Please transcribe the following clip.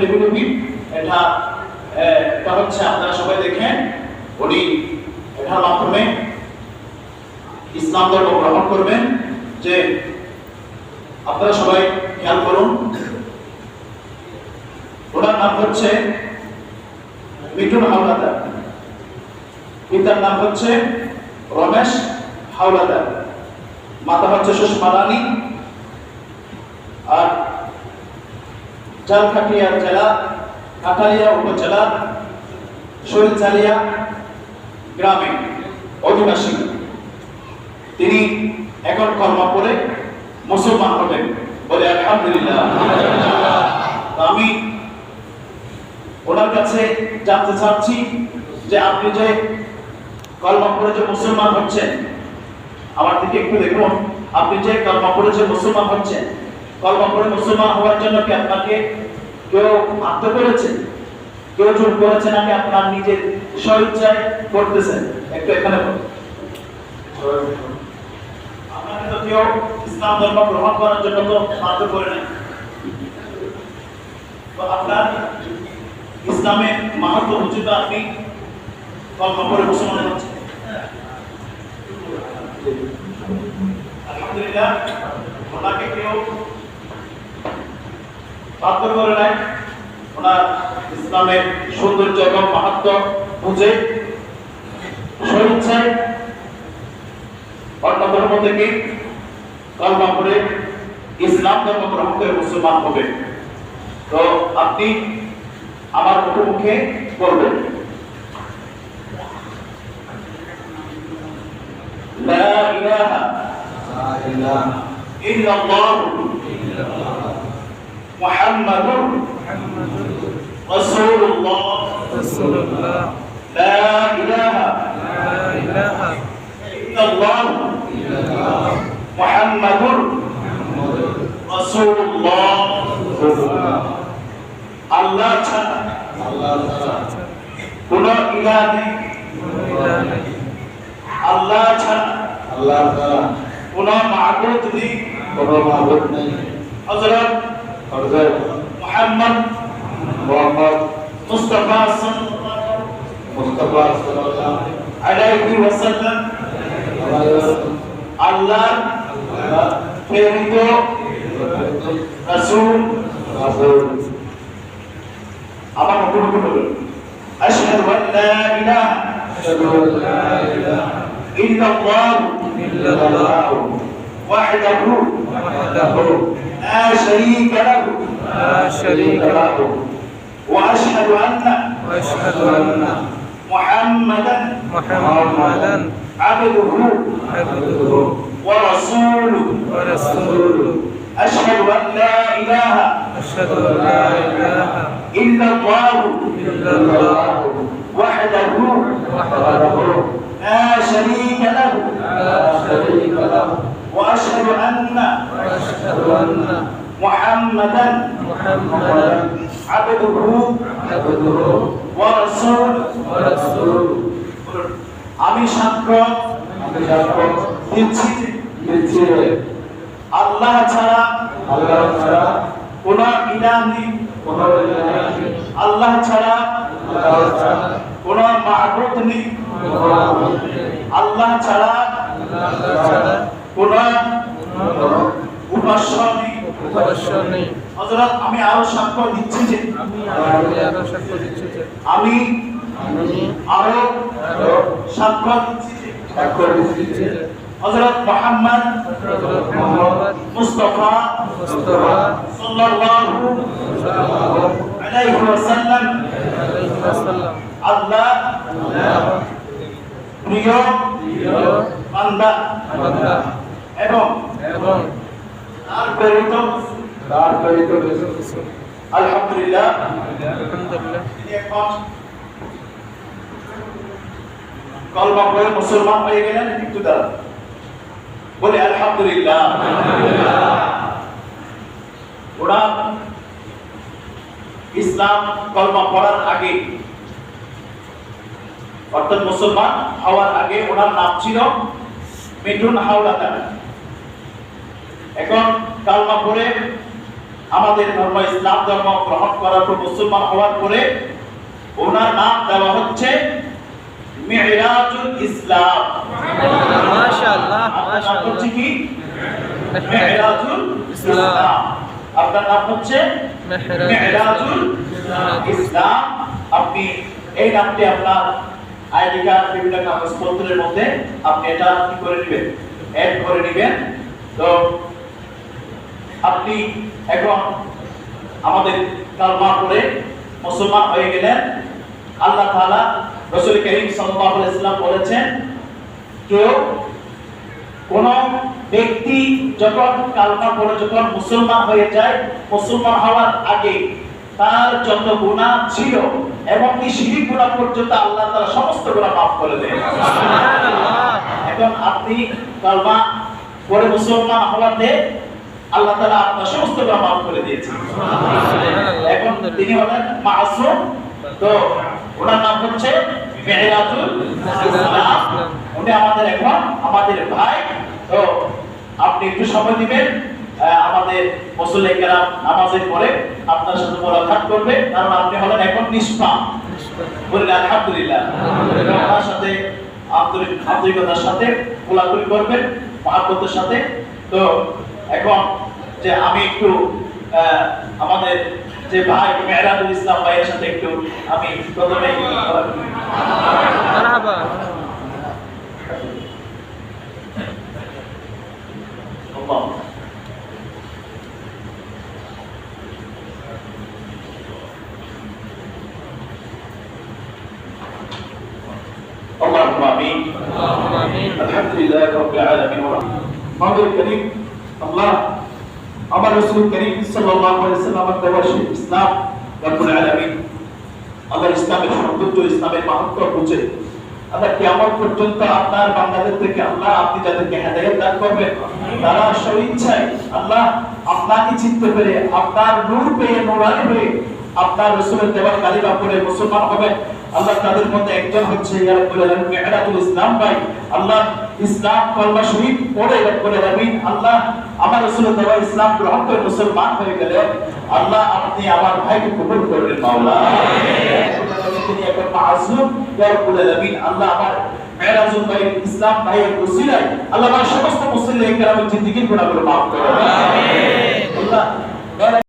Revenue এটা এটা হচ্ছে আপনারা সবাই দেখেন। উনি এটার মাধ্যমে ইসলাম ধর্ম গ্রহণ করবেন। যে আপনারা সবাই খেয়াল করুন, ওনার নাম হচ্ছে মিঠুন হাওলাদার। পিতার নাম হচ্ছে রমেশ হাওলাদার। মাতা হচ্ছে সুষমা রানী আর জালখাটিয়া জেলা, কাটালিয়া উপজেলা শৈলচালিয়া গ্রামে অধিবাসী। তিনি এখন কর্ম করে মুসলমান হবেন বলে আলহামদুলিল্লাহ। আমি ওনার কাছে জানতে চাচ্ছি যে আপনি যে কলমা যে মুসলমান হচ্ছেন, আমার দিকে একটু দেখুন। আপনি যে কলমা যে মুসলমান হচ্ছেন কলমা পড়ে মুসলমান হওয়ার জন্য কি আপনাকে কেউ বাধ্য করেছে? কেউ জোর করেছে নাকি আপনার নিজের স্বইচ্ছায় করতেছেন একটু এখানে। আপনাকে তো কেউ ইসলাম ধর্ম গ্রহণ করার জন্য তো বাধ্য করে নাই। তো আপনার ইসলামের মাহাত্ম বুঝে তো আপনি কলমা পড়ে মুসলমান হচ্ছেন। আলহামদুলিল্লাহ, ওনাকে কেউ বাধ্য করে নাই ওনার ইসলামের সৌন্দর্য এবং মাহাত্ম বুঝে স্বইচ্ছায় অন্য ধর্ম থেকে কলমা করে ইসলাম ধর্ম গ্রহণ করে মুসলমান হবে তো আপনি আমার মুখে বলবেন لا إله إلا الله محمد رسول الله رسول الله لا إله لا إله إلا الله محمد رسول الله আল্লাহ ছাড়া কোন ইলা নেই إله নেই আল্লাহ ছাড়া আল্লাহ তাআলা কোন মাবুদ নেই কোনো মাবুদ নেই হযরত হযরত মুহাম্মদ মুহাম্মদ মুস্তাফা সাল্লাল্লাহু মুস্তাফা সাল্লাল্লাহু আলাইহি ওয়াসাল্লাম আলাইহি ওয়াসাল্লাম আল্লাহ প্রেরিত রাসূল রাসূল আমার মুখে বলুন আশহাদু আন লা ইলাহা আশহাদু আন লা ইলাহা ইল্লাল্লাহ إلا الله ওয়াহদাহু وحده لا شريك له. لا شريك له. وأشهد أن وأشهد أن محمدا محمدا عبده عبده ورسوله. ورسوله. أشهد أن لا إله أشهد أن لا إله إلا الله. إلا الله. وحده. وحده. لا شريك له. وأشهد أن محمدا محمدا عبده عبده ورسوله ورسوله আমি সাক্ষ্য আমি সাক্ষ্য দিচ্ছি যে দিচ্ছি যে আল্লাহ ছাড়া আল্লাহ ছাড়া কোন ইলাহ নেই কোনো ইলাহ নেই আল্লাহ ছাড়া আল্লাহ ছাড়া কোন মাহবুদ নেই কোনো মাবুদ নেই আল্লাহ ছাড়া আল্লাহ ছাড়া কোন উপাস্য নেই উপাস্য নেই হযরত আমি আরও সাক্ষ্য দিচ্ছি যে আমি আরও সাক্ষ্য দিচ্ছি যে আমি আরও সাক্ষ্য দিচ্ছি যে সাক্ষ্য দিচ্ছি যে হযরত মুহাম্মদ মুস্তাফা মুস্তাফা সাল্লাল্লাহু সাল্লাল্লাহু আলাইহি ওয়াসাল্লাম। আলাইহি ওয়াসাল্লাম। আল্লাহ আল্লাহ। প্রিয় প্রিয় বান্দা। এবং এবং তার প্রেরিত তার প্রেরিত আলহামদুলিল্লাহ। আলহামদুলিল্লাহ। কলমা পড়ে মুসলমান হয়ে গেলেন একটু দ্বারা বলে আলহামদুলিল্লাহ। ওরা ইসলাম কলমা পড়ার আগে অর্থাৎ মুসলমান হওয়ার আগে ওনার নাম ছিল মিঠুন হাওলাদার। এখন কালমা পড়ে আমাদের ধর্ম ইসলাম ধর্ম গ্রহণ করার পর মুসলমান হওয়ার পরে ওনার নাম দেওয়া হচ্ছে মেহরাজুল ইসলাম। মাশাআল্লাহ আপনার নাম হচ্ছে কি? মেহরাজুল ইসলাম। আপনার নাম হচ্ছে মেহরাজুল ইসলাম। আপনি এই নামটি আপনার আইডি কার্ড, বিভিন্ন কাগজপত্রের মধ্যে আপনি এটা কি করে নেবেন? অ্যাড করে নেবেন। তো আপনি এখন আমাদের কালমা করে মুসলমান হয়ে গেলেন। আল্লাহ তাআলা রাসূল করিম সাল্লাল্লাহু আলাইহি সাল্লাম বলেছেন কেউ কোন ব্যক্তি যখন কালমা পড়ে, যখন মুসলমান হয়ে যায়, মুসলমান হওয়ার আগে তার যত গুনাহ ছিল এমনকি শিরিক গুনাহ পর্যন্ত আল্লাহ তাআলা সমস্ত গুনাহ মাফ করে দেন। এখন আপনি কালমা পড়ে মুসলমান হওয়াতে আল্লাহ তাআলা আপনার সমস্ত গুনাহ মাফ করে দিয়েছেন। এখন তিনি হলেন মাসুম। তো ওনার নাম হচ্ছে মেহরাজুল উনি আমাদের এখন আমাদের ভাই। তো আপনি একটু সময় দিবেন। আমাদের মুসল্লি কেরাম নামাজের পরে আপনার সাথে মোলাকাত করবে। কারণ আপনি হলেন এখন নিষ্পাপ। বললেন, আলহামদুলিল্লাহ। ওনার সাথে আন্তরিক আন্তরিকতার সাথে কোলাকুলি করবেন, মহাব্বতের সাথে। তো এখন যে আমি একটু আমাদের যে ভাই মেহরাজুল ইসলাম ভাইয়ের সাথে একটু আমি প্রথমে আমিন। আলহামদুলিল্লাহ রাব্বিল আলামিন আমাদের করিম। আল্লাহ, আমার রাসূল করিম সাল্লাল্লাহু আপনার বান্দাদের থেকে আপনাকে চিনতে পেরে, আপনার হয়ে আপনার রাসূলের দেওয়া কালিমা পড়ে মুসলমান হবেন আল্লাহ তাদের মধ্যে একজন হচ্ছে ইয়া মেহরাতুল ইসলাম ভাই আল্লাহ ইসলাম কলমা শরীফ পড়ে রাব্বুল আলামিন আল্লাহ আমার রাসূলের দেওয়া ইসলাম গ্রহণ করে মুসলমান হয়ে গেলে আল্লাহ আপনি আমার ভাইকে কবুল করবেন মাওলা। তিনি মাসুম ইয়া রাব্বুল আলামিন আল্লাহ আমার ভাই ইসলাম ভাইয়ের ওসিলায় আল্লাহ আমার সমস্ত মুসলিম কেরামের জিন্দেগির গুনাহগুলো মাফ করে আমিন। আল্লাহ